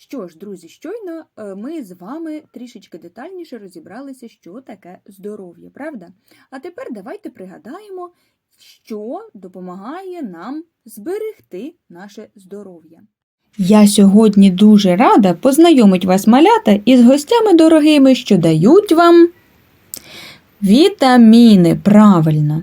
Що ж, друзі, щойно е, ми з вами трішечки детальніше розібралися, що таке здоров'я, правда? А тепер давайте пригадаємо, що допомагає нам зберегти наше здоров'я. Я сьогодні дуже рада познайомить вас малята із гостями дорогими, що дають вам вітаміни. Правильно.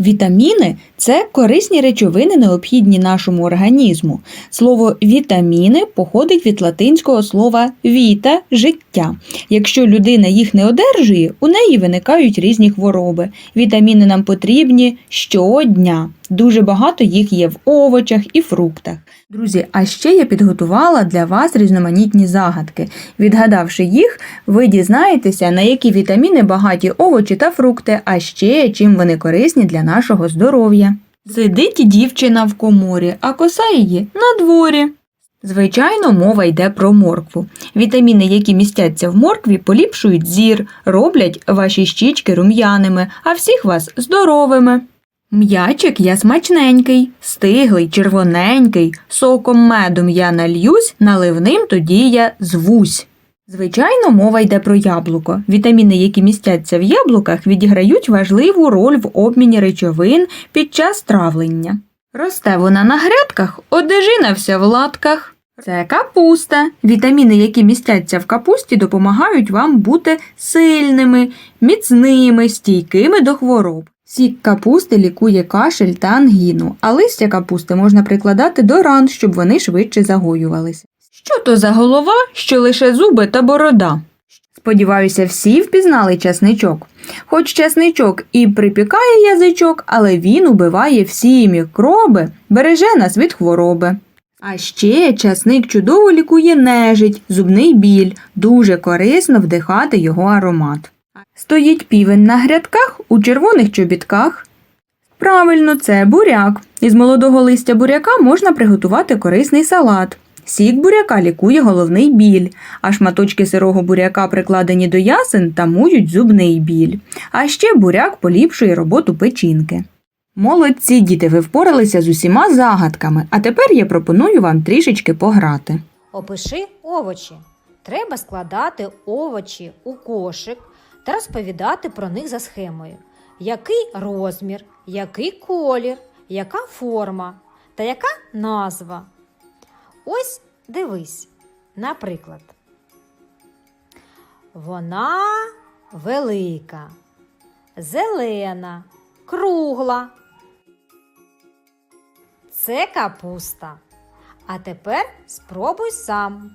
Вітаміни це корисні речовини, необхідні нашому організму. Слово вітаміни походить від латинського слова віта життя. Якщо людина їх не одержує, у неї виникають різні хвороби. Вітаміни нам потрібні щодня. Дуже багато їх є в овочах і фруктах. Друзі, а ще я підготувала для вас різноманітні загадки. Відгадавши їх, ви дізнаєтеся, на які вітаміни багаті овочі та фрукти, а ще чим вони корисні для нашого здоров'я. Сидить дівчина в коморі, а коса її на дворі. Звичайно, мова йде про моркву. Вітаміни, які містяться в моркві, поліпшують зір, роблять ваші щічки рум'яними, а всіх вас здоровими. М'ячик я смачненький, стиглий, червоненький, соком медом я нальюсь, наливним тоді я звусь. Звичайно, мова йде про яблуко. Вітаміни, які містяться в яблуках, відіграють важливу роль в обміні речовин під час травлення. Росте вона на грядках, одежина вся в латках. Це капуста. Вітаміни, які містяться в капусті, допомагають вам бути сильними, міцними, стійкими до хвороб. Сік капусти лікує кашель та ангіну, а листя капусти можна прикладати до ран, щоб вони швидше загоювалися. Що то за голова, що лише зуби та борода? Сподіваюся, всі впізнали часничок. Хоч часничок і припікає язичок, але він убиває всі мікроби, береже нас від хвороби. А ще часник чудово лікує нежить, зубний біль, дуже корисно вдихати його аромат. Стоїть півень на грядках у червоних чобітках. Правильно, це буряк. Із молодого листя буряка можна приготувати корисний салат. Сік буряка лікує головний біль, а шматочки сирого буряка, прикладені до ясен, тамують зубний біль. А ще буряк поліпшує роботу печінки. Молодці, діти, ви впоралися з усіма загадками, а тепер я пропоную вам трішечки пограти. Опиши овочі. Треба складати овочі у кошик та розповідати про них за схемою. Який розмір, який колір, яка форма та яка назва. Ось дивись, наприклад. Вона велика, зелена, кругла. Це капуста. А тепер спробуй сам.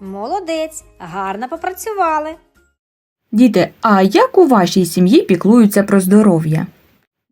Молодець, гарно попрацювали. Діти, а як у вашій сім'ї піклуються про здоров'я?